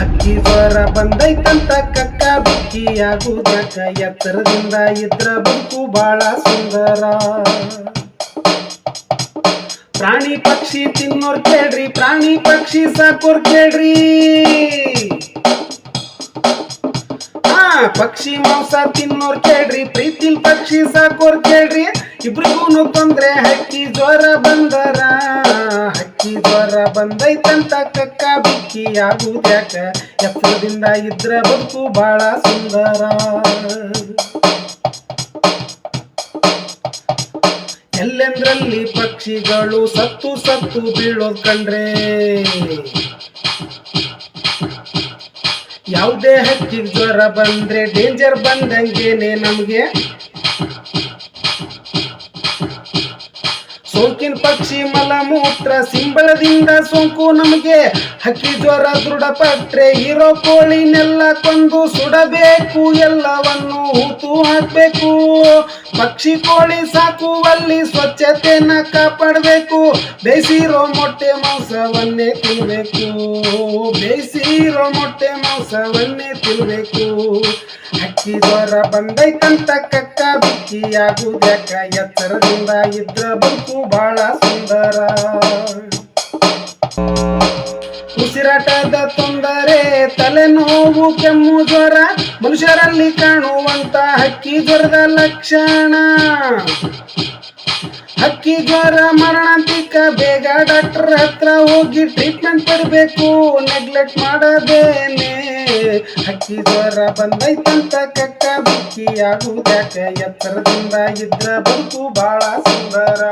ಹಕ್ಕಿ ಜ್ವರ ಬಂದೈತಂತ ಕಕ್ಕ ಬಿಕ್ಕಿಯಾಗುದ್ಯಾಕ ಎತ್ತರದಿಂದ ಇದ್ರ ಬದುಕು ಬಹಳ ಸುಂದರ. ಪ್ರಾಣಿ ಪಕ್ಷಿ ತಿನ್ನೋರ್ ಕೇಳ್ರಿ, ಪ್ರಾಣಿ ಪಕ್ಷಿ ಸಾಕೋರ್ ಕೇಳ್ರಿ. ಹಾ ಪಕ್ಷಿ ಮಾಂಸ ತಿನ್ನೋರ್ ಕೇಳ್ರಿ, ಪ್ರೀತಿಲ್ ಪಕ್ಷಿ ಸಾಕೋರ್ ಕೇಳ್ರಿ. ಇಬ್ರಿಗೂ ತೊಂದ್ರೆ, ಹಕ್ಕಿ ಜ್ವರ ಬಂದರ. ಬಂದೈತಂತ ಕಕ್ಕ ಬಿಕ್ಕಿ ಆಗುದ್ಯಾಕ ಎಪ್ಪದಿಂದ ಇದ್ರ ಬದುಕು ಬಾಳ ಸುಂದರ. ಎಲ್ಲೆಂದ್ರಲ್ಲಿ ಪಕ್ಷಿಗಳು ಸತ್ತು ಸತ್ತು ಬೀಳೋದ್ ಕಂಡ್ರೆ? ಯಾವುದೇ ಹಕ್ಕಿ ಜ್ವರ ಬಂದ್ರೆ ಡೇಂಜರ್ ಬಂದಂಗೇನೆ ನಮ್ಗೆ. ಸೋಂಕಿನ ಪಕ್ಷಿ ಮಲ ಮೂತ್ರ ಸಿಂಬಳದಿಂದ ಸೋಂಕು ನಮಗೆ. ಹಕ್ಕಿ ಜ್ವರ ದೃಢಪಟ್ರೆ ಇರೋ ಕೋಳಿನೆಲ್ಲ ಕೊಂದು ಸುಡಬೇಕು, ಎಲ್ಲವನ್ನು ಹೂತು ಹಾಕ್ಬೇಕು. ಪಕ್ಷಿ ಕೋಳಿ ಸಾಕುವಲ್ಲಿ ಸ್ವಚ್ಛತೆನ ಕಾಪಾಡಬೇಕು. ಬೇಸಿರೋ ಮೊಟ್ಟೆ ಮಾಂಸವನ್ನೇ ತಿನ್ಬೇಕು. ಬೇಸಿರೋ ಮೊಟ್ಟೆ ಮಾಂಸವನ್ನೇ ತಿನ್ಬೇಕು. ಹಕ್ಕಿ ಜ್ವರ ಬಂದೈತಂತ ಕಕ್ಕ ಬಿಚ್ಚಿಯಾಗುವುದಕ್ಕ ಎತ್ತರದಿಂದ ಇದ್ರ ಬದುಕು ಬಹಳ ಸುಂದರ. ಉಸಿರಾಟದ ತೊಂದರೆ, ತಲೆನೋವು, ಕೆಮ್ಮು ಜ್ವರ, ಮನುಷ್ಯರಲ್ಲಿ ಕಾಣುವಂತ ಹಕ್ಕಿ ಜ್ವರದ ಲಕ್ಷಣ. ಹಕ್ಕಿ ಜ್ವರ ಮರಣಾಂತಿಕ, ಬೇಗ ಡಾಕ್ಟರ್ ಹತ್ರ ಹೋಗಿ ಟ್ರೀಟ್ಮೆಂಟ್ ಪಡಿಬೇಕು ನೆಗ್ಲೆಕ್ಟ್ ಮಾಡದೇನೆ. ಹಕ್ಕಿ ಜ್ವರ ಬಂದೈತಂತ ಕಕ್ಕ ಬುಕ್ಕಿ ಆಗುದ್ಯಾಕ ಎತ್ತರದಿಂದ ಇದ್ರ ಬದುಕು ಬಹಳ ಸುಂದರ.